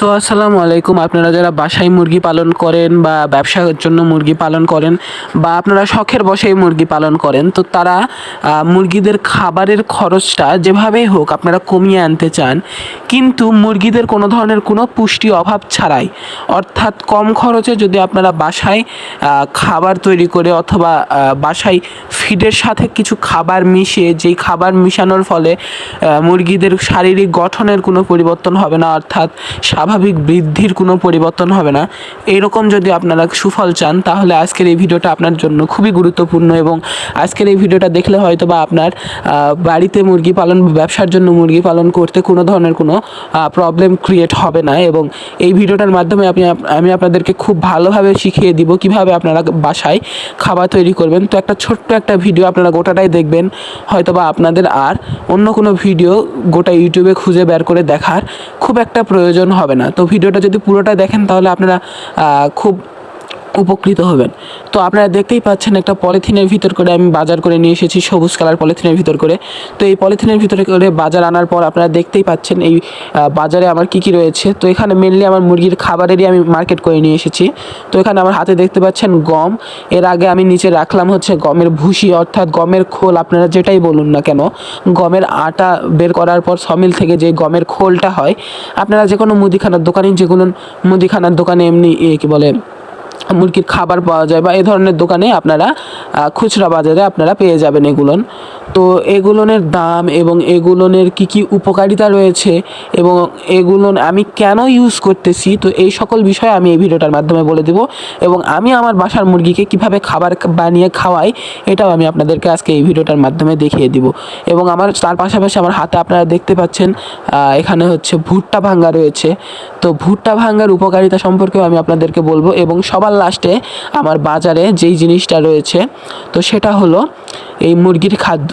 তো আসসালামু আলাইকুম। আপনারা যারা বাসায় মুরগি পালন করেন বা ব্যবসার জন্য মুরগি পালন করেন বা আপনারা শখের বসেই মুরগি পালন করেন, তো তারা মুরগিদের খাবারের খরচটা যেভাবেই হোক আপনারা কমিয়ে আনতে চান। কিন্তু মুরগিদের কোনো ধরনের কোনো পুষ্টি অভাব ছাড়াই, অর্থাৎ কম খরচে যদি আপনারা বাসায় খাবার তৈরি করে অথবা বাসায় ফিডের সাথে কিছু খাবার মিশিয়ে, যেই খাবার মিশানোর ফলে মুরগিদের শারীরিক গঠনের কোনো পরিবর্তন হবে না, অর্থাৎ স্বাভাবিক বৃদ্ধির কোনো পরিবর্তন হবে না। এরকম যদি আপনারা সুফল চান, তাহলে আজকের এই ভিডিওটা আপনার জন্য খুবই গুরুত্বপূর্ণ এবং আজকের এই ভিডিওটা দেখলে হয়তো বা আপনার বাড়িতে মুরগি পালন ব্যবসার জন্য মুরগি পালন করতে কোনো ধরনের কোনো প্রবলেম ক্রিয়েট হবে না এবং এই ভিডিওটার মাধ্যমে আপনি আমি আপনাদেরকে খুব ভালোভাবে শিখিয়ে দিব কীভাবে আপনারা বাসায় খাবার তৈরি করবেন। তো একটা ছোট্ট একটা ভিডিও আপনারা গোটাটাই দেখবেন। হয়তো বা আপনাদের আর অন্য কোনো ভিডিও গোটা ইউটিউবে খুঁজে বের করে দেখার খুব একটা প্রয়োজন হবে না। তো ভিডিওটা যদি পুরোটা দেখেন তাহলে আপনারা খুব উপকৃত হবেন। তো আপনারা দেখতেই পাচ্ছেন একটা পলিথিনের ভিতর করে আমি বাজার করে নিয়ে এসেছি, সবুজ কালার পলিথিনের ভিতর করে। তো এই পলিথিনের ভিতরে করে বাজার আনার পর আপনারা দেখতেই পাচ্ছেন এই বাজারে আমার কি কি রয়েছে। তো এখানে মেনলি আমার মুরগির খাবারেরই আমি মার্কেট করে নিয়ে এসেছি। তো এখানে আমার হাতে দেখতে পাচ্ছেন গম। এর আগে আমি নিচে রাখলাম হচ্ছে গমের ভুসি, অর্থাৎ গমের খোল, আপনারা যেটাই বলুন না কেন। গমের আটা বের করার পর সমিল থেকে যে গমের খোলটা হয়, আপনারা যে কোনো মুদিখানার দোকানে যেগুলো মুদিখানার দোকানে এমনি কি বলে মুরগির খাবার পাওয়া যায় বা এ ধরনের দোকানে আপনারা খুচরা বাজারে আপনারা পেয়ে যাবেন এগুলোন তো এগুলোনের দাম এবং এগুলোনের কি কি উপকারিতা রয়েছে এবং এগুলো আমি কেন ইউজ করতেছি, তো এই সকল বিষয়ে আমি এই ভিডিওটার মাধ্যমে বলে দেব এবং আমি আমার বাসার মুরগিকে কীভাবে খাবার বানিয়ে খাওয়াই, এটাও আমি আপনাদেরকে আজকে এই ভিডিওটার মাধ্যমে দেখিয়ে দিব। এবং আমার তার পাশাপাশি আমার হাতে আপনারা দেখতে পাচ্ছেন এখানে হচ্ছে ভুট্টা ভাঙ্গা রয়েছে। তো ভুট্টা ভাঙ্গার উপকারিতা সম্পর্কেও আমি আপনাদেরকে বলব এবং সবার লাস্টে আমার বাজারে যেই জিনিসটা রয়েছে, তো সেটা হলো এই মুরগির খাদ্য।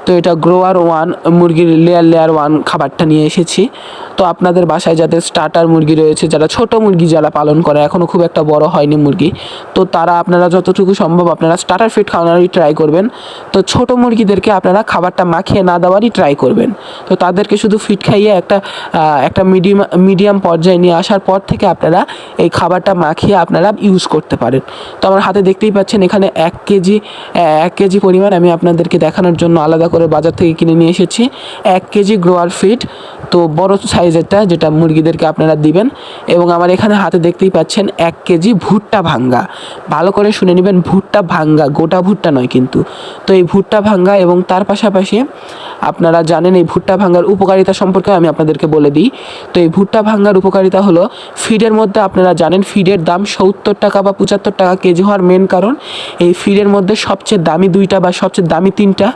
তো এটা গ্রোয়ার ওয়ান মুরগির লেয়ার লেয়ার ওয়ান খাবারটা নিয়ে এসেছি। তো আপনাদের বাসায় যাদের স্টার্টার মুরগি রয়েছে, যারা ছোট মুরগি যারা পালন করে এখনও খুব একটা বড় হয়নি মুরগি, তো তারা আপনারা যতটুকু সম্ভব আপনারা স্টার্টার ফিড খাওয়ানোরই ট্রাই করবেন। তো ছোট মুরগিদেরকে আপনারা খাবারটা মাখিয়ে না দেওয়ারই ট্রাই করবেন। তো তাদেরকে শুধু ফিড খাইয়ে একটা একটা মিডিয়াম মিডিয়াম পর্যায়ে নিয়ে আসার পর থেকে আপনারা এই খাবারটা মাখিয়ে আপনারা ইউজ করতে পারেন। তো আমার হাতে দেখতেই পাচ্ছেন এখানে এক কেজি এক কেজি পরিমাণ আমি আপনাদেরকে দেখানোর জন্য আলাদা করে বাজার থেকে কিনে নিয়ে এসেছি। এক কেজি গ্রোয়ার ফিড তো বড় সাইজেরটা যেটা মুরগিদেরকে আপনারা দিবেন এবং আমার এখানে হাতে দেখতেই পাচ্ছেন এক কেজি ভুট্টা ভাঙ্গা। ভালো করে শুনে নেবেন, ভুট্টা ভাঙ্গা, গোটা ভুট্টা নয় কিন্তু। তো এই ভুট্টা ভাঙ্গা এবং তার পাশাপাশি আপনারা জানেন এই ভুট্টা ভাঙ্গার উপকারিতা সম্পর্কে আমি আপনাদেরকে বলে দিই। তো এই ভুট্টা ভাঙ্গার উপকারিতা হলো, ফিডের মধ্যে আপনারা জানেন ফিডের দাম সত্তর টাকা বা পঁচাত্তর টাকা কেজি হওয়ার মেন কারণ। এই ফিডের মধ্যে সবচেয়ে দামি দুইটা বা সবচেয়ে দামি তিনটা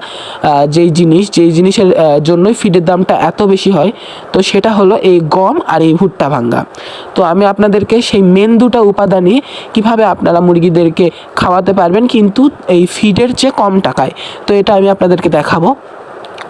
যেই জিনিস, যেই জিনিসের জন্যই ফিডের দামটা এত বেশি হয় তো সেটা হলো এই গম আর এই ভুট্টা ভাঙ্গা। তো আমি আপনাদেরকে সেই মেন দুটা উপাদানই কীভাবে আপনারা মুরগিদেরকে খাওয়াতে পারবেন, কিন্তু এই ফিডের চেয়ে কম টাকায়। তো এটা আমি আপনাদেরকে দেখাবো।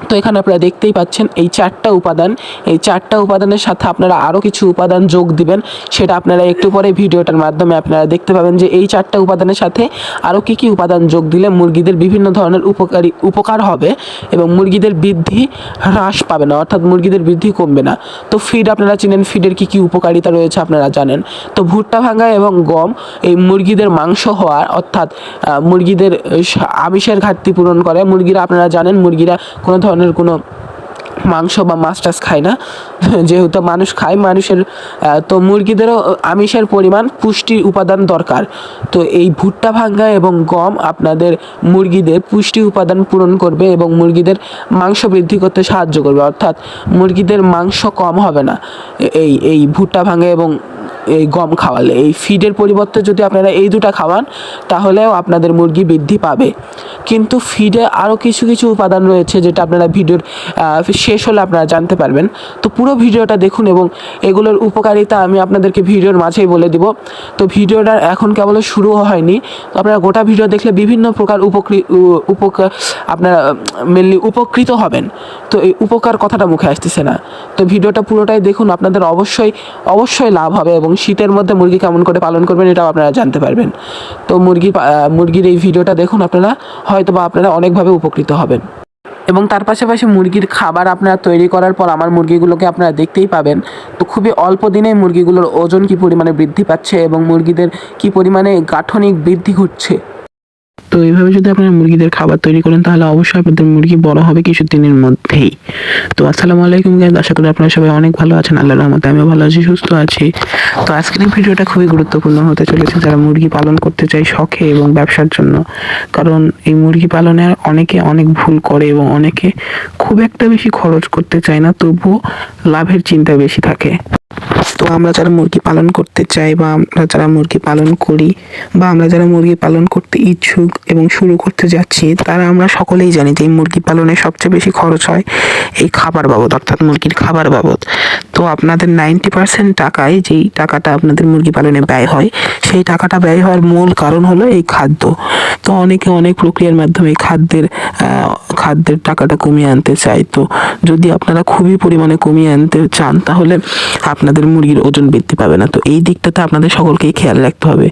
তো এখানে আপনারা দেখতেই পাচ্ছেন এই চারটা উপাদান। এই চারটা উপাদানের সাথে আপনারা আরও কিছু উপাদান যোগ দিবেন। সেটা আপনারা একটু পরে ভিডিওটার মাধ্যমে আপনারা দেখতে পাবেন যে এই চারটা উপাদানের সাথে আরও কী কী উপাদান যোগ দিলে মুরগিদের বিভিন্ন ধরনের উপকারী উপকার হবে এবং মুরগিদের বৃদ্ধি হ্রাস পাবে না, অর্থাৎ মুরগিদের বৃদ্ধি কমবে না। তো ফিড আপনারা চিনেন ফিডের কী কী উপকারিতা রয়েছে আপনারা জানেন। তো ভুট্টা ভাঙা এবং গম এই মুরগিদের মাংস হওয়ার অর্থাৎ মুরগিদের আমিষের ঘাটতি পূরণ করে। মুরগিরা, আপনারা জানেন, মুরগিরা কোনো ধরনের কোনো মাংস বা মাছ টাছ খায় না। যেহেতু মানুষ খায়, মানুষের তো মুরগিদেরও আমিষের পরিমাণ পুষ্টি উপাদান দরকার। তো এই ভুট্টা ভাঙ্গা এবং গম আপনাদের মুরগিদের পুষ্টি উপাদান পূরণ করবে এবং মুরগিদের মাংস বৃদ্ধি করতে সাহায্য করবে। অর্থাৎ মুরগিদের মাংস কম হবে না। এই এই ভুট্টা ভাঙ্গা এবং এই গম খাওয়ালে। এই ফিডের পরিবর্তে যদি আপনারা এই দুটো খাওয়ান, তাহলেও আপনাদের মুরগি বৃদ্ধি পাবে। কিন্তু ফিডে আরও কিছু কিছু উপাদান রয়েছে যেটা আপনারা ভিডিওর শেষ হলে আপনারা জানতে পারবেন। তো পুরো ভিডিওটা দেখুন এবং এগুলোর উপকারিতা আমি আপনাদেরকে ভিডিওর মাঝেই বলে দিব। তো ভিডিওটা এখন কেবল শুরু হয়নি। তো আপনারা গোটা ভিডিও দেখলে বিভিন্ন প্রকার উপকৃত উপকার আপনারা মেনলি উপকৃত হবেন। তো এই উপকার কথাটা মুখে আসতেছে না। তো ভিডিওটা পুরোটাই দেখুন। আপনাদের অবশ্যই অবশ্যই লাভ হবে এবং শীতের মধ্যে মুরগি কেমন করে পালন করবেন এটাও আপনারা জানতে পারবেন। তো মুরগি মুরগির এই ভিডিওটা দেখুন আপনারা হয়তো বা আপনারা অনেকভাবে উপকৃত হবেন। এবং তার পাশাপাশি মুরগির খাবার আপনারা তৈরি করার পর আমার মুরগিগুলোকে আপনারা দেখতেই পাবেন। তো খুবই অল্প দিনে মুরগিগুলোর ওজন কী পরিমাণে বৃদ্ধি পাচ্ছে এবং মুরগিদের কী পরিমাণে গাঠনিক বৃদ্ধি ঘটছে। তো এইভাবে যদি আপনারা মুরগিদের খাবার তৈরি করেন, তাহলে অবশ্যই আপনাদের মুরগি বড় হবে কিছু দিনের মধ্যেই। তো আসসালামু আলাইকুম গাইজ আশা করি আপনারা সবাই অনেক ভালো আছেন, আল্লাহর রহমতে আমিও ভালো আছি, সুস্থ আছি। তো আজকের এই ভিডিওটা খুবই গুরুত্বপূর্ণ হতে চলেছে, যারা মুরগি পালন করতে চায় শখে এবং ব্যবসার জন্য। কারণ এই মুরগি পালনে অনেকে অনেক ভুল করে এবং অনেকে খুব একটা বেশি খরচ করতে চায় না, তবুও লাভের চিন্তা বেশি থাকে। তো আমরা যারা মুরগি পালন করতে চাই বা আমরা যারা মুরগি পালন করি বা আমরা যারা মুরগি পালন করতে ইচ্ছুক এবং শুরু করতে যাচ্ছি, তারা আমরা সকলেই জানি যে এই মুরগি পালনে সবচেয়ে বেশি খরচ হয় এই খাবার বাবদ, অর্থাৎ মুরগির খাবার বাবদ। তো আপনাদের নাইনটি পার্সেন্ট টাকায় যেই টাকাটা আপনাদের মুরগি পালনে ব্যয় হয়, সেই টাকাটা ব্যয় হওয়ার মূল কারণ হলো এই খাদ্য। তো অনেকে অনেক প্রক্রিয়ার মাধ্যমে খাদ্যের খাদ্যের টাকাটা কমিয়ে আনতে চায়। তো যদি আপনারা খুবই পরিমাণে কমিয়ে আনতে চান, তাহলে আপনাদের মুরগির ওজন বৃদ্ধি পাবে না। তো এই দিকটাতে আপনাদের সকলকেই খেয়াল রাখতে হবে।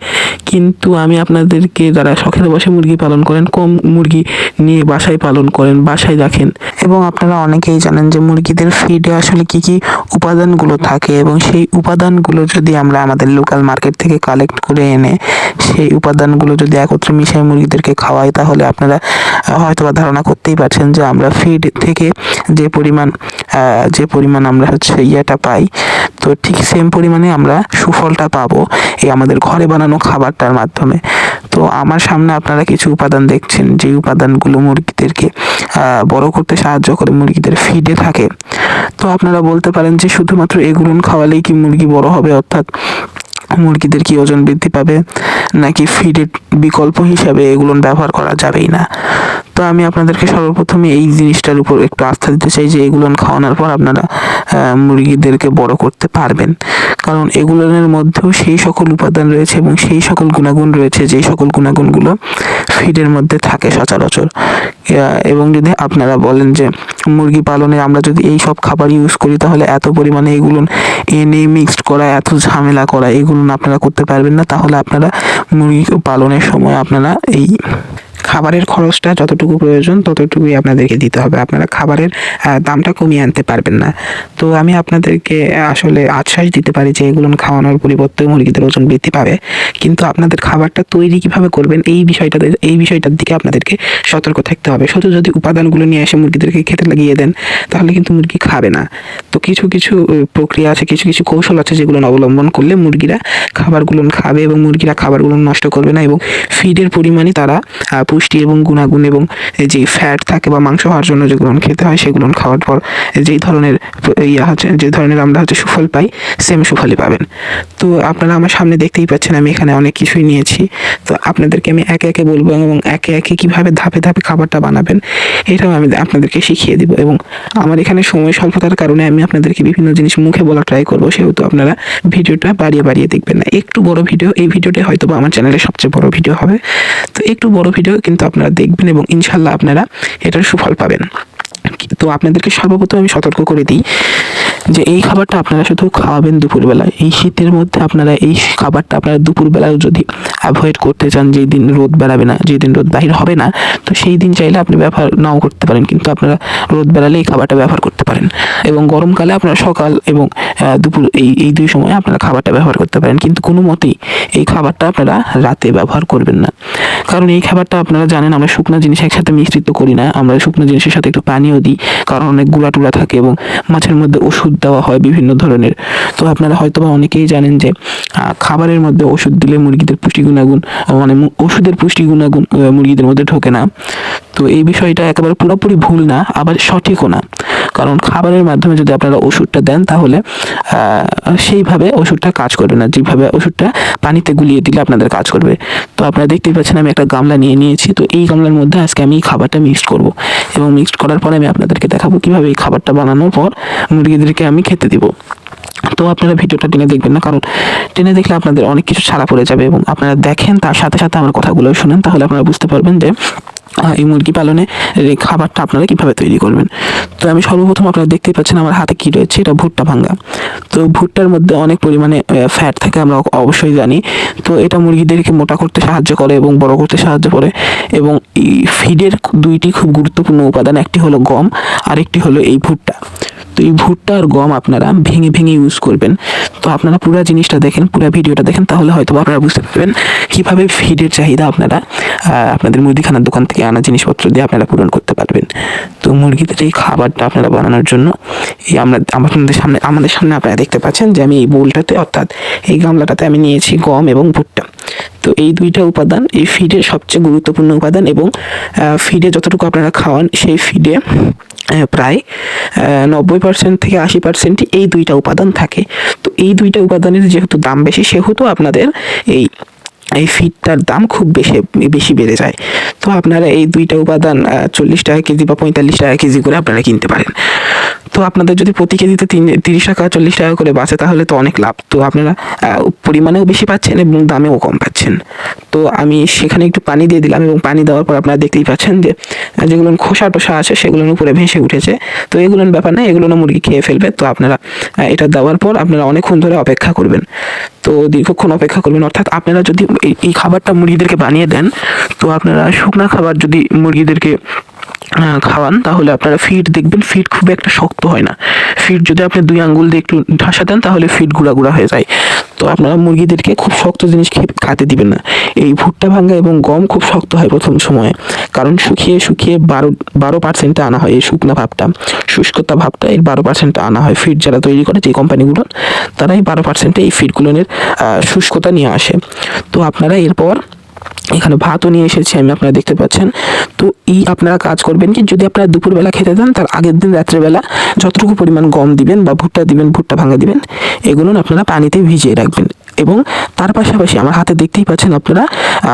কিন্তু আমি আপনাদেরকে যারা শখের বসে মুরগি পালন করেন, কম মুরগি নিয়ে বাসায় পালন করেন, বাসায় রাখেন। এবং আপনারা অনেকেই জানেন যে মুরগিদের ফিডে আসলে কি কি উপাদানগুলো থাকে এবং সেই উপাদানগুলো যদি আমরা আমাদের লোকাল মার্কেট থেকে কালেক্ট করে এনে সেই উপাদানগুলো যদি একত্রে মিশাই মুরগিদেরকে খাওয়াই, তাহলে আপনারা হয়তো ধারণা করতেই পারছেন যে আমরা ফিড থেকে যে পরিমাণ যে পরিমাণ আমরা হচ্ছে ইয়েটা পাই, তো ঠিক সেম পরিমাণে আমরা সুফলটা পাবো এই আমাদের ঘরে বানানো খাবারটার মাধ্যমে। তো আমার সামনে আপনারা কিছু উপাদান দেখছেন, যে উপাদানগুলো মুরগিদেরকে বড় করতে সাহায্য করে, মুরগিদের ফিডে থাকে। তো আপনারা বলতে পারেন যে শুধুমাত্র এগুলো খাওয়ালেই কি মুরগি বড় হবে, অর্থাৎ মুরগিদের কি ওজন বৃদ্ধি পাবে, নাকি ফিডের বিকল্প হিসাবে এগুলো ব্যবহার করা যাবেই না? তো আমি আপনাদেরকে সর্বপ্রথমে এই জিনিসটার উপর একটু আস্থা দিতে চাই যে এগুলো খাওয়ানোর পর আপনারা মুরগিদেরকে বড় করতে পারবেন। কারণ এগুলোর মধ্যেও সেই সকল উপাদান রয়েছে এবং সেই সকল গুণাগুণ রয়েছে, যেই সকল গুণাগুণগুলো ফিডের মধ্যে থাকে সচরাচর। এবং যদি আপনারা বলেন যে মুরগি পালনে আমরা যদি এই সব খাবার ইউজ করি, তাহলে এত পরিমাণে এগুলো এনে মিক্সড করা, এত ঝামেলা করা, এগুলো আপনারা করতে পারবেন না। তাহলে আপনারা মুরগি পালনের সময় আপনারা এই খাবারের খরচটা যতটুকু প্রয়োজন, ততটুকুই আপনাদেরকে দিতে হবে। আপনারা খাবারের দামটা কমিয়ে আনতে পারবেন না। তো আমি আপনাদেরকে আসলে আশ্বাস দিতে পারি যে এগুলো খাওয়ানোর পরিবর্তে মুরগিদের ওজন বৃদ্ধি পাবে। কিন্তু আপনাদের খাবারটা তৈরি কীভাবে করবেন, এই বিষয়টা এই বিষয়টার দিকে আপনাদেরকে সতর্ক থাকতে হবে। শুধু যদি উপাদানগুলো নিয়ে এসে মুরগিদেরকে খেতে লাগিয়ে দেন, তাহলে কিন্তু মুরগি খাবে না। তো কিছু কিছু প্রক্রিয়া আছে, কিছু কিছু কৌশল আছে যেগুলো অবলম্বন করলে মুরগিরা খাবারগুলো খাবে এবং মুরগিরা খাবারগুলো নষ্ট করবে না এবং ফিডের পরিমাণে তারা পুষ্টি এবং গুণাগুণ এবং যে ফ্যাট থাকে বা মাংস হওয়ার জন্য যেগুলো খেতে হয়, সেগুলো খাওয়ার পর যেই ধরনের ইয়া হচ্ছে, যে ধরনের আমরা হচ্ছে সুফল পাই সেম সুফলই পাবেন। তো আপনারা আমার সামনে দেখতেই পাচ্ছেন, আমি এখানে অনেক কিছুই নিয়েছি। তো আপনাদেরকে আমি একে একে বলব এবং একে একে কীভাবে ধাপে ধাপে খাবারটা বানাবেন, এটাও আমি আপনাদেরকে শিখিয়ে দিব এবং আমার এখানে সময় স্বল্পতার কারণে আমি আপনাদেরকে বিভিন্ন জিনিস মুখে বলা ট্রাই করব, সেহেতু আপনারা ভিডিওটা বাড়িয়ে বাড়িয়ে দেখবেন না। একটু বড় ভিডিও, এই ভিডিওটা হয়তো বা আমার চ্যানেলের সবচেয়ে বড় ভিডিও হবে। তো একটু বড় ভিডিও কিন্তু আপনারা দেখবেন এবং ইনশাল্লাহ আপনারা এটার সুফল পাবেন। তো আপনাদেরকে সর্বপ্রথম আমি সতর্ক করে দিই যে এই খাবারটা আপনারা শুধু খাওয়াবেন দুপুরবেলায়। এই শীতের মধ্যে আপনারা এই খাবারটা আপনারা দুপুরবেলায় যদি অ্যাভয়েড করতে চান, যেই দিন রোদ বেড়াবে না যেদিন রোদ বাহির হবে না, তো সেই দিন চাইলে আপনি ব্যবহার নাও করতে পারেন, কিন্তু আপনারা রোদ বেড়ালে এই খাবারটা ব্যবহার করতে পারেন। এবং গরমকালে আপনারা সকাল এবং দুপুর এই এই দুই সময় আপনারা খাবারটা ব্যবহার করতে পারেন, কিন্তু কোনো মতেই এই খাবারটা আপনারা রাতে ব্যবহার করবেন না। কারণ এই খাবারটা আপনারা জানেন, আমরা শুকনো জিনিস একসাথে মিশ্রিত করি না, আমরা শুকনো জিনিসের সাথে একটু পানিও দিই, কারণ অনেক গুঁড়া টুড়া থাকে এবং মাছের মধ্যে ওষুধ দেওয়া হয় বিভিন্ন ধরনের। তো আপনারা হয়তো বা অনেকেই জানেন যে খাবারের মধ্যে ওষুধ দিলে মুরগিদের পুষ্টি গুণাগুণ মানে ওষুধের পুষ্টি গুণাগুণ মুরগিদের মধ্যে ঢোকে না। তো এই বিষয়টা একেবারে পুরোপুরি ভুল না, আবার সঠিকও না। কারণ খাবারের মাধ্যমে যদি আপনারা ওষুধটা দেন তাহলে সেইভাবে ওষুধটা কাজ করবে না। যেভাবে ওষুধটা পানিতে গুলিয়ে দিলে আপনাদের কাজ করবে। তো আপনারা দেখতেই পাচ্ছেন আমি একটা গামলা নিয়ে নিয়েছি। তো এই গামলার মধ্যে আজকে আমি এই খাবারটা মিক্সড করব। এবং মিক্সড করার পরে আমি আপনাদেরকে দেখাবো কীভাবে এই খাবারটা বানানোর পর মুরগিদেরকে আমি খেতে দিব। তো আপনারা ভিডিওটা টেনে দেখবেন না, কারণ টেনে দেখলে আপনাদের অনেক কিছু ছাড়া পড়ে যাবে। এবং আপনারা দেখেন, তার সাথে সাথে আমার কথাগুলো শুনেন, তাহলে আপনারা বুঝতে পারবেন যে এই মুরগি পালনে খাবারটা আপনারা কীভাবে তৈরি করবেন? তো আমি সর্বপ্রথম আপনারা দেখতেই পাচ্ছেন আমার হাতে কি রয়েছে, এটা ভুট্টা ভাঙ্গা। তো ভুট্টার মধ্যে অনেক পরিমাণে ফ্যাট থাকে, আমরা অবশ্যই জানি। তো এটা মুরগিদেরকে মোটা করতে সাহায্য করে এবং বড় করতে সাহায্য করে। এবং এই ফিডের দুইটি খুব গুরুত্বপূর্ণ উপাদান, একটি হলো গম আর একটি হলো এই ভুট্টা। তো এই ভুট্টা আর গম আপনারা ভেঙে ভেঙে ইউজ করবেন। তো আপনারা পুরো জিনিসটা দেখেন, পুরো ভিডিওটা দেখেন, তাহলে হয়তো আপনারা বুঝতে পারবেন কীভাবে ফিডের চাহিদা আপনারা আপনাদের মুদিখানার দোকান থেকে আনা জিনিসপত্র দিয়ে আপনারা পূরণ করতে পারবেন। তো মুরগিদের এই খাবারটা আপনারা বানানোর জন্য এই আমরা আপনাদের সামনে, আমাদের সামনে আপনারা দেখতে পাচ্ছেন যে আমি এই বোলটাতে, অর্থাৎ এই গামলাটাতে আমি নিয়েছি গম এবং ভুট্টা। তো এই দুইটা উপাদান এই ফিডের সবচেয়ে গুরুত্বপূর্ণ উপাদান এবং ফিডে যতটুকু আপনারা খাওয়ান সেই ফিডে প্রায় নব্বই পার্সেন্ট থেকে আশি পার্সেন্টই এই দুইটা উপাদান থাকে। তো এই দুইটা উপাদানের যেহেতু দাম বেশি, সেহেতু আপনাদের এই এই ফিডটার দাম খুব বেশি বেশি বেড়ে যায়। তো আপনারা এই দুইটা উপাদান চল্লিশ টাকা কেজি বা পঁয়তাল্লিশ টাকা কেজি করে আপনারা কিনতে পারেন। তো আপনাদের যদি প্রতি কেজিতে তিন, তিরিশ টাকা, চল্লিশ টাকা করে বাঁচে, তাহলে তো অনেক লাভ। তো আপনারা পরিমাণেও বেশি পাচ্ছেন এবং দামেও কম পাচ্ছেন। তো আমি সেখানে একটু পানি দিয়ে দিলাম এবং পানি দেওয়ার পর আপনারা দেখতেই পাচ্ছেন যে যেগুলো খোসা টোসা আছে, সেগুলোর উপরে ভেসে উঠেছে। তো এগুলোর ব্যাপার না, এগুলো মুরগি খেয়ে ফেলবে। তো আপনারা এটা দেওয়ার পর আপনারা অনেকক্ষণ ধরে অপেক্ষা করবেন। তো দীর্ঘক্ষণ অপেক্ষা করবেন। অর্থাৎ আপনারা যদি এই- খাবারটা মুরগিদেরকে বানিয়ে দেন, তো আপনারা শুকনা খাবার যদি মুরগিদেরকে খাওয়ান, তাহলে আপনারা ফিড দেখবেন ফিড খুব একটা শক্ত হয় না। ফিড যদি আপনি দুই আঙ্গুল দিয়ে একটু ঢাসা দেন, তাহলে ফিড গুঁড়া গুঁড়া হয়ে যায়। তো আপনারা মুরগিদেরকে খুব শক্ত জিনিস খাতে দিবেন না। এই ভুট্টা ভাঙ্গা এবং গম খুব শক্ত হয় প্রথম সময়ে। কারণ শুকিয়ে শুকিয়ে বারো বারো পার্সেন্টে আনা হয় এই শুকনা ভাবটা। শুষ্কতা ভাবটা এর বারো পার্সেন্টে আনা হয়। ফিড যারা তৈরি করে, যে কোম্পানিগুলো তারাই বারো পার্সেন্টে এই ফিডগুলোনের শুষ্কতা নিয়ে আসে। তো আপনারা এরপর এখানে ভাতও নিয়ে এসেছি, আমি আপনারা দেখতে পাচ্ছেন। তো এই আপনারা কাজ করবেন কি, যদি আপনারা দুপুরবেলা খেতে দেন তার আগের দিন রাত্রেবেলা যতটুকু পরিমাণ গম দিবেন বা ভুট্টা দিবেন, ভুট্টা ভাঙা দিবেন, এগুলো আপনারা পানিতে ভিজিয়ে রাখবেন। এবং তার পাশাপাশি আমার হাতে দেখতেই পাচ্ছেন আপনারা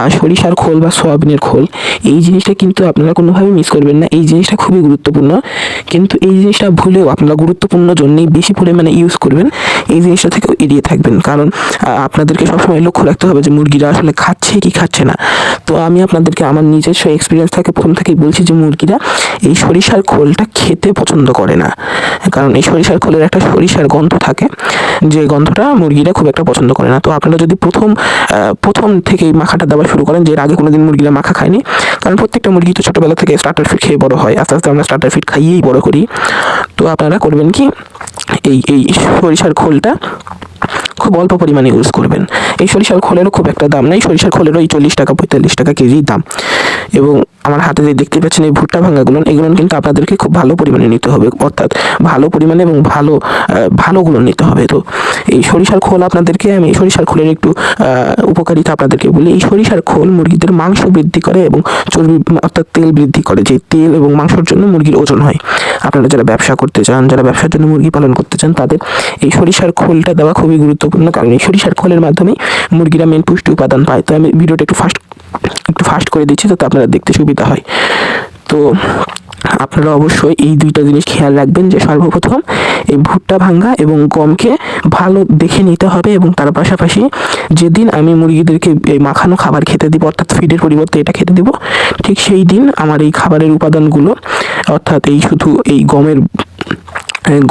সরিষার খোল বা সয়াবিনের খোল। এই জিনিসটা কিন্তু আপনারা কোনোভাবে মিস করবেন না। এই জিনিসটা খুবই গুরুত্বপূর্ণ। কিন্তু এই জিনিসটা ভুলেও আপনারা গুরুত্বপূর্ণ জন্যেই বেশি পরিমাণে ইউজ করবেন। এই জিনিসটা থেকেও এড়িয়ে থাকবেন। কারণ আপনাদেরকে সবসময় লক্ষ্য রাখতে হবে যে মুরগিরা আসলে খাচ্ছে কি খাচ্ছে না। তো আমি আপনাদেরকে আমার নিজস্ব এক্সপিরিয়েন্স থেকে, প্রথম থেকেই বলছি যে মুরগিরা এই সরিষার খোলটা খেতে পছন্দ করে না। কারণ এই সরিষার খোলের একটা সরিষার গন্ধ থাকে। যে গন্ধটা মুরগিরা খুব একটা পছন্দ করে না। তো আপনারা যদি প্রথম প্রথম থেকেই মাখাটা দেওয়া শুরু করেন যে এর আগে কোনোদিন মুরগিরা মাখা খায়নি, কারণ প্রত্যেকটা মুরগি তো ছোটোবেলা থেকে স্টার্টার ফিড খেয়ে বড় হয়, আস্তে আস্তে আমরা স্টার্টার ফিট খাইয়েই বড় করি। তো আপনারা করবেন কি, এই এই সরিষার খোলটা খুব অল্প পরিমাণে ইউজ করবেন। এই সরিষার খোলেরও খুব একটা দাম নেই। সরিষার খোলেরও এই চল্লিশ টাকা, পঁয়তাল্লিশ টাকা কেজি দাম। এবং আমার হাতে যে দেখতে পাচ্ছেন এই ভুট্টা ভাঙাগুলো, এগুলো কিন্তু আপনাদেরকে খুব ভালো পরিমাণে নিতে হবে। অর্থাৎ ভালো পরিমাণে এবং ভালো ভালোগুলো নিতে হবে। তো এই সরিষার খোল আপনাদেরকে আমি, সরিষার খোলের একটু উপকারিতা আপনাদেরকে বলি। এই সরিষার খোল মুরগিদের মাংস বৃদ্ধি করে এবং চর্বি, অর্থাৎ তেল বৃদ্ধি করে। যে তেল এবং মাংসের জন্য মুরগির ওজন হয়। আপনারা যারা ব্যবসা করতে চান, যারা ব্যবসার জন্য মুরগি পালন করতে চান, তাদের এই সরিষার খোলটা দেওয়া খুবই গুরুত্বপূর্ণ, কারণ এই সরিষার খোলের মাধ্যমে মুরগিরা মেন পুষ্টি উপাদান পায়। তো আমি ভিডিওটা একটু ফাস্ট একটু ফাস্ট করে দিচ্ছি, যাতে আপনারা দেখতে সুবিধা হয়। তো আপনারা অবশ্যই এই দুইটা জিনিস খেয়াল রাখবেন, যে সর্বপ্রথম এই ভুট্টা ভাঙ্গা এবং গমকে ভালো দেখে নিতে হবে এবং তার পাশাপাশি যেদিন আমি মুরগিদেরকে এই মাখানো খাবার খেতে দিব, অর্থাৎ ফিডের পরিবর্তে এটা খেতে দিব, ঠিক সেই দিন আমার এই খাবারের উপাদানগুলো, অর্থাৎ এই শুধু এই গমের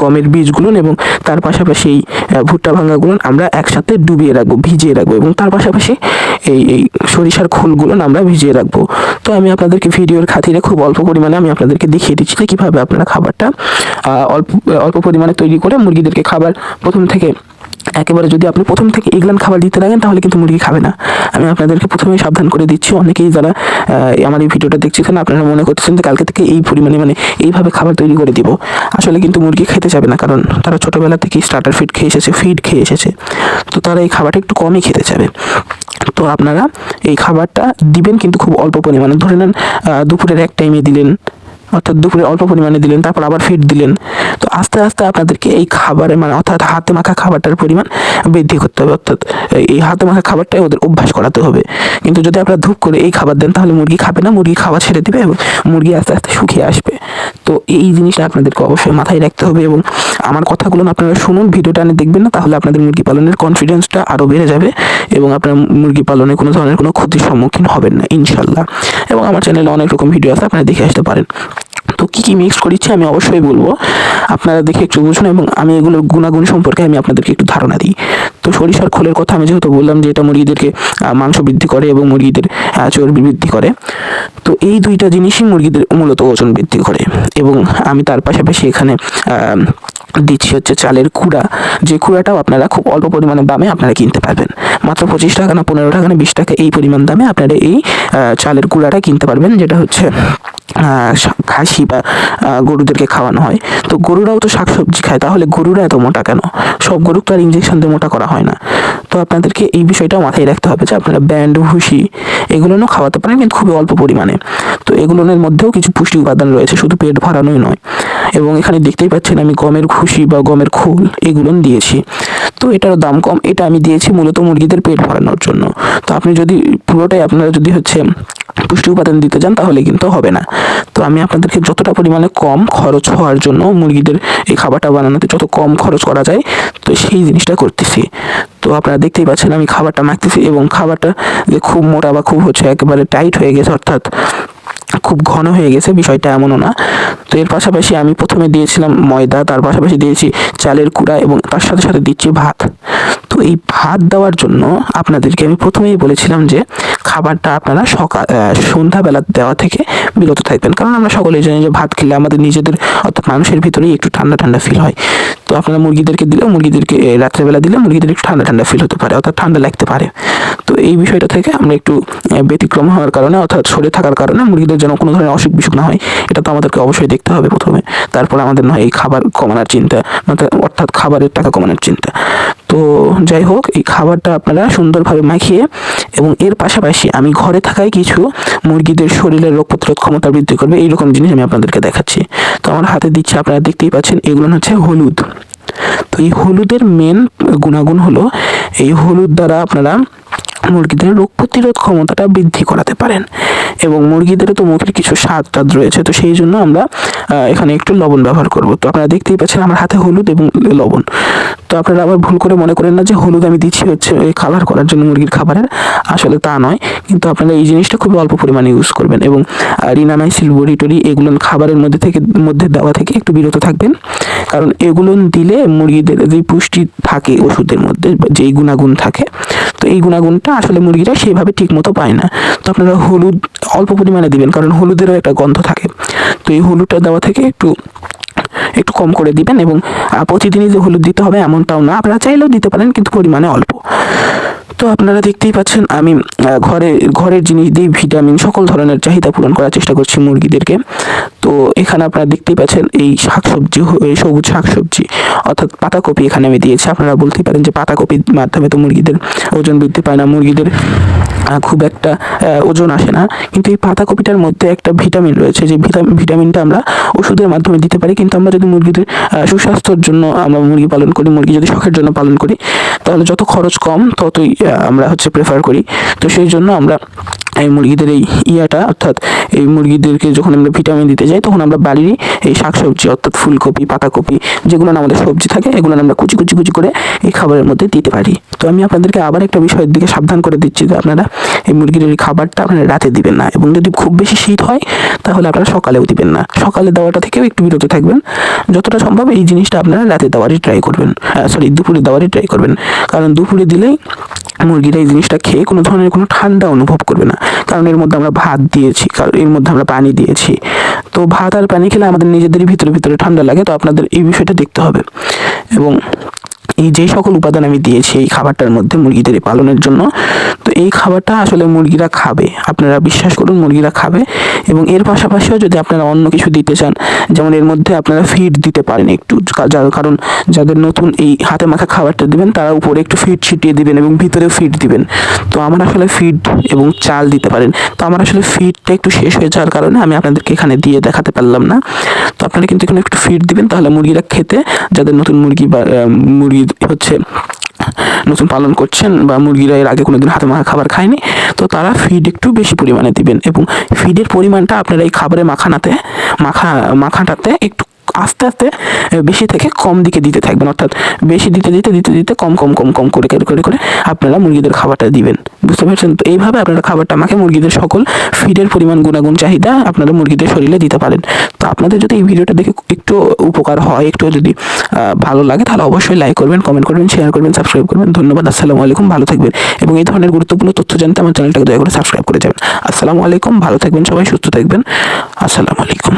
গমের বীজগুলো এবং তার পাশাপাশি এই ভুট্টা ভাঙাগুলো আমরা একসাথে ডুবিয়ে রাখব, ভিজিয়ে রাখব এবং তার পাশাপাশি এই এই সরিষার খোলগুলো আমরা ভিজিয়ে রাখব। তো আমি আপনাদেরকে ভিডিওর খাতিরে খুব অল্প পরিমাণে আমি আপনাদেরকে দেখিয়ে দিচ্ছি যে কীভাবে আপনারা খাবারটা অল্প অল্প পরিমাণে তৈরি করে মুরগিদেরকে খাবার প্রথম থেকে একেবারে যদি আপনি প্রথম থেকে এগুলান খাবার দিতে লাগেন তাহলে কিন্তু মুরগি খাবে না। আমি আপনাদেরকে প্রথমেই সাবধান করে দিচ্ছি। অনেকেই যারা আমার এই ভিডিওটা দেখছেন আপনারা মনে করতেছেন যে কালকে থেকে এই পরিমাণে মানে এইভাবে খাবার তৈরি করে দিব। আসলে কিন্তু মুরগি খেতে যাবে না, কারণ তারা ছোটোবেলা থেকেই স্টার্টার ফিড খেয়ে এসেছে ফিড খেয়ে এসেছে। তো তারা এই খাবারটা একটু কমই খেতে যাবে। তো আপনারা এই খাবারটা দিবেন কিন্তু খুব অল্প পরিমাণে। ধরে নেন দুপুরের এক টাইমে দিলেন অর্থাৎ দুপুরে অল্প পরিমাণে দিলেন, তারপর আবার ফিড দিলেন। তো আস্তে আস্তে আপনাদেরকে এই খাবারে মানে অর্থাৎ হাতে মাখা খাবারটার পরিমাণ বৃদ্ধি করতে হবে। অর্থাৎ এই হাতে মাখা খাবারটাই ওদের অভ্যাস করাতে হবে। কিন্তু যদি আপনারা ধূপ করে এই খাবার দেন, তাহলে মুরগি খাবে না, মুরগি খাওয়া ছেড়ে দিবে এবং মুরগি আস্তে আস্তে শুকিয়ে আসবে। তো এই জিনিসটা আপনাদেরকে অবশ্যই মাথায় রাখতে হবে এবং আমার কথাগুলো আপনারা শুনুন, ভিডিওটা আনে দেখবেন না, তাহলে আপনাদের মুরগি পালনের কনফিডেন্সটা আরও বেড়ে যাবে এবং আপনার মুরগি পালনে কোনো ধরনের কোনো ক্ষতির সম্মুখীন হবেন না ইনশাল্লাহ এবং আমার চ্যানেলে অনেক রকম ভিডিও আছে, আপনারা দেখে আসতে পারেন। তো কী কী মিক্স করেছি আমি অবশ্যই বলব। আপনারা দেখে একটু বুঝুন এবং আমি এগুলোর গুণাগুণ সম্পর্কে আমি আপনাদেরকে একটু ধারণা দিই। তো সরিষার খোলের কথা আমি যেহেতু বললাম যে এটা মুরগিদেরকে মাংস বৃদ্ধি করে এবং মুরগিদের চর্বি বৃদ্ধি করে। তো এই দুইটা জিনিসই মুরগিদের মূলত ওজন বৃদ্ধি করে এবং আমি তার পাশাপাশি এখানে দিচ্ছি হচ্ছে চালের কুড়া। যে কুড়াটাও আপনারা খুব অল্প পরিমাণে দামে আপনারা কিনতে পারবেন। মাত্র পঁচিশ টাকা না পনেরো টাকা না বিশ টাকা এই পরিমাণ দামে আপনারা এই চালের কুড়াটা কিনতে পারবেন। যেটা হচ্ছে আহ, বা গরুদেরকে খাওয়ানো হয়। তো গরুরাও তো শাকসবজি খায়, তাহলে গরুরা এত মোটা কেন? সব গরু তো আর ইঞ্জেকশন দিয়ে মোটা করা হয় না। তো আপনাদেরকে এই বিষয়টাও মাথায় রাখতে হবে যে আপনারা ব্যান্ড, ভুসি এগুলোও খাওয়াতে পারেন কিন্তু খুবই অল্প পরিমাণে। তো এগুলোর মধ্যেও কিছু পুষ্টি উপাদান রয়েছে, শুধু পেট ভরানোই নয়। এবং এখানে দেখতেই পাচ্ছেন আমি গমের খুশি বা গমের খোল এগুলো দিয়েছি। তো এটার দাম কম, এটা আমি দিয়েছি মূলত মুরগিদের পেট ভরানোর জন্য। তো আপনি যদি পুরোটাই আপনারা যদি হচ্ছে পুষ্টি উপাদান দিতে যান তাহলে কিন্তু হবে না। তো আমি আপনাদেরকে যতটা পরিমাণে কম খরচ হওয়ার জন্য মুরগিদের এই খাবারটা বানানোতে যত কম খরচ করা যায়, তো সেই জিনিসটা করতেছি। তো আপনারা দেখতেই পাচ্ছেন আমি খাবারটা মাখতেছি এবং খাবারটা যে খুব মোটা বা খুব হচ্ছে একেবারে টাইট হয়ে গেছে, অর্থাৎ খুব ঘন হয়ে গেছে, বিষয়টা এমনও না। তো এর পাশাপাশি আমি প্রথমে দিয়েছিলাম ময়দা, তার পাশাপাশি দিয়েছি চালের কুড়া এবং তার সাথে সাথে দিচ্ছি ভাত। তো এই ভাত দেওয়ার জন্য আপনাদেরকে আমি প্রথমেই বলেছিলাম যে খাবারটা আপনারা সকাল সন্ধ্যাবেলা দেওয়া থেকে বিরত থাকবেন। কারণ আমরা সকলেই জানি যে ভাত খেলে আমাদের নিজেদের অর্থাৎ মানুষের ভিতরেই একটু ঠান্ডা ঠান্ডা ফিল হয়। তো আপনারা মুরগিদেরকে দিলে, মুরগিদেরকে রাত্রেবেলা দিলে মুরগিদের একটু ঠান্ডা ঠান্ডা ফিল হতে পারে, অর্থাৎ ঠান্ডা লাগতে পারে। তো এই বিষয়টা থেকে আমরা একটু ব্যতিক্রম হওয়ার কারণে, অর্থাৎ সরে থাকার কারণে মুরগিদের যেন কোনো ধরনের অসুখ বিসুখ না হয়, এটা তো আমাদেরকে অবশ্যই দেখতে হবে প্রথমে। তারপর আমাদের নয়, এই খাবার কমানোর চিন্তা, অর্থাৎ- অর্থাৎ খাবারের টাকা কমানোর চিন্তা। তো যাই হোক, এই খাবারটা আপনারা সুন্দরভাবে মাখিয়ে এবং এর পাশাপাশি আমি ঘরে থাকায় কিছু মুরগিদের শরীরের রোগ প্রতিরোধ ক্ষমতা বৃদ্ধি করবে, এইরকম জিনিস আমি আপনাদেরকে দেখাচ্ছি। তো আমার হাতে দিচ্ছে, আপনারা দেখতেই পাচ্ছেন, এগুলো হচ্ছে হলুদ। তো এই হলুদের মেন গুণাগুণ হলো এই হলুদ দ্বারা আপনারা মুরগিদের রোগ প্রতিরোধ ক্ষমতাটা বৃদ্ধি করাতে পারেন। এবং মুরগিদেরও তো মুখের কিছু স্বাদ টাদ রয়েছে, তো সেই জন্য আমরা এখানে একটু লবণ ব্যবহার করব। তো আপনারা দেখতেই পাচ্ছেন আমার হাতে হলুদ এবং লবণ। তো আপনারা আবার ভুল করে মনে করেন না যে হলুদ আমি দিচ্ছি হচ্ছে কালার করার জন্য মুরগির খাবারের। আসলে তা নয়, কিন্তু আপনারা এই জিনিসটা খুব অল্প পরিমাণে ইউজ করবেন এবং রিনামাইসিল বড়ি টড়ি এগুলো খাবারের মধ্যে থেকে, মধ্যে দেওয়া থেকে একটু বিরত থাকবেন। কারণ এগুলো দিলে মুরগিদের যে পুষ্টি থাকে ওষুধের মধ্যে যেই গুণাগুণ থাকে তো এই গুণাগুণটা আসলে মুরগিরা সেভাবে ঠিক মতো পায় না। তো আপনারা হলুদ অল্প পরিমাণে দিবেন, কারণ হলুদেরও একটা গন্ধ থাকে। তো এই হলুদটা দেওয়া থেকে একটু একটু কম করে দিবেন এবং প্রতিদিনই যে হলুদ দিতে হবে এমনটাও না। আপনারা চাইলেও দিতে পারেন, কিন্তু পরিমাণে অল্প। তো আপনারা দেখতেই পাচ্ছেন, আমি ঘরে, ঘরের জিনিস দিয়ে ভিটামিন সকল ধরনের চাহিদা পূরণ করার চেষ্টা করছি মুরগিদেরকে। তো এখানে আপনারা দেখতেই পাচ্ছেন, এই শাকসবজি সবুজ শাকসবজি, অর্থাৎ পাতাকপি এখানে আমি দিয়েছি। আপনারা বলতেই পারেন যে পাতাকপির মাধ্যমে তো মুরগিদের ওজন বৃদ্ধি পায় না, মুরগিদের খুব একটা ওজন আসে না। কিন্তু এই পাতাকপিটার মধ্যে একটা ভিটামিন রয়েছে, যে ভিটামিন ভিটামিনটা আমরা ওষুধের মাধ্যমে দিতে পারি। কিন্তু আমরা যদি মুরগিদের সুস্বাস্থ্যের জন্য আমরা মুরগি পালন করি, মুরগি যদি শখের জন্য পালন করি, তাহলে যত খরচ কম, ততই আমরা হচ্ছে প্রেফার করি। তো সেই জন্য আমরা মুরগিদের এই ইয়াটা, অর্থাৎ এই মুরগিদেরকে যখন আমরা ভিটামিন দিতে যাই, তখন আমরা বাড়িরই এই শাকসবজি, অর্থাৎ ফুলকপি, পাতাকপি, যেগুলো আমাদের সবজি থাকে, এগুলো আমরা কুচি কুচি কুচি করে এই খাবারের মধ্যে দিতে পারি। তো আমি আপনাদেরকে আবার একটা বিষয়ের দিকে সাবধান করে দিচ্ছি যে আপনারা এই মুরগির এই খাবারটা আপনারা রাতে দিবেন না, এবং যদি খুব বেশি শীত হয়, তাহলে আপনারা সকালেও দিবেন না। সকালে দেওয়াটা থেকেও একটু বিরত থাকবেন। যতটা সম্ভব এই জিনিসটা আপনারা রাতে দেওয়ারই ট্রাই করবেন। সরি দুপুরে দেওয়ারই ট্রাই করবেন। কারণ দুপুরে দিলেই মুরগিরা এই জিনিসটা খেয়ে কোনো ধরনের কোনো ঠান্ডা অনুভব করবে না। কারণ এর মধ্যে আমরা ভাত দিয়েছি, কারণ এর মধ্যে আমরা পানি দিয়েছি। তো ভাত আর পানি খেলে আমাদের নিজেদেরই ভিতরে ভিতরে ঠান্ডা লাগে, তো আপনাদের এই বিষয়টা দেখতে হবে। এবং এই যে সকল উপাদান আমি দিয়েছি এই খাবারটার মধ্যে মুরগিদের পালনের জন্য তো এই খাবারটা আসলে মুরগিরা খাবে। আপনারা বিশ্বাস করুন মুরগিরা খাবে। এবং এর পাশাপাশিও যদি আপনারা অন্য কিছু দিতে চান যেমন এর মধ্যে আপনারা ফিড দিতে পারেন একটু কারণ যাদের নতুন এই হাতে মাখা খাবারটা দিবেন তারা উপরে একটু ফিড ছিটিয়ে দিবেন এবং ভিতরেও ফিড দিবেন। তো আমার আসলে ফিড এবং চাল দিতে পারেন। তো আমার আসলে ফিডটা একটু শেষ হয়ে যাওয়ার কারণে আমি আপনাদেরকে এখানে দিয়ে দেখাতে পারলাম না। তো আপনারা কিন্তু এখানে একটু ফিড দিবেন তাহলে মুরগিরা খেতে যাদের নতুন মুরগি বা আহ, মুরগি হচ্ছে, নতুন পালন করছেন বা মুরগিরা এর আগে কোনোদিন হাতে মাখা খাবার খায়নি, তো তারা ফিড একটু বেশি পরিমাণে দিবেন এবং ফিডের পরিমাণটা আপনারা এই খাবারে মাখানাতে, মাখা, মাখাটাতে একটু আস্তে আস্তে বেশি থেকে কম দিকে দিতে থাকবেন। অর্থাৎ বেশি দিতে দিতে দিতে দিতে কম কম কম কম করে করে করে আপনারা মুরগিদের খাবারটা দিবেন। বুঝতে পারছেন? তো এইভাবে আপনারা খাবারটা আমাকে মুরগিদের সকল ফিডের পরিমাণ, গুণাগুণ, চাহিদা আপনারা মুরগিদের শরীরে দিতে পারেন। তো আপনাদের যদি এই ভিডিওটা দেখে একটু উপকার হয়, একটু যদি ভালো লাগে, তাহলে অবশ্যই লাইক করবেন কমেন্ট করবেন শেয়ার করবেন সাবস্ক্রাইব করবেন। ধন্যবাদ, আসসালামু আলাইকুম, ভালো থাকবেন। এবং এই ধরনের গুরুত্বপূর্ণ তথ্য জানতে আমার চ্যানেলটাকে দয়া করে সাবস্ক্রাইব করে যাবেন। আসসালামু আলাইকুম, ভালো থাকবেন, সবাই সুস্থ থাকবেন। আসসালামু আলাইকুম।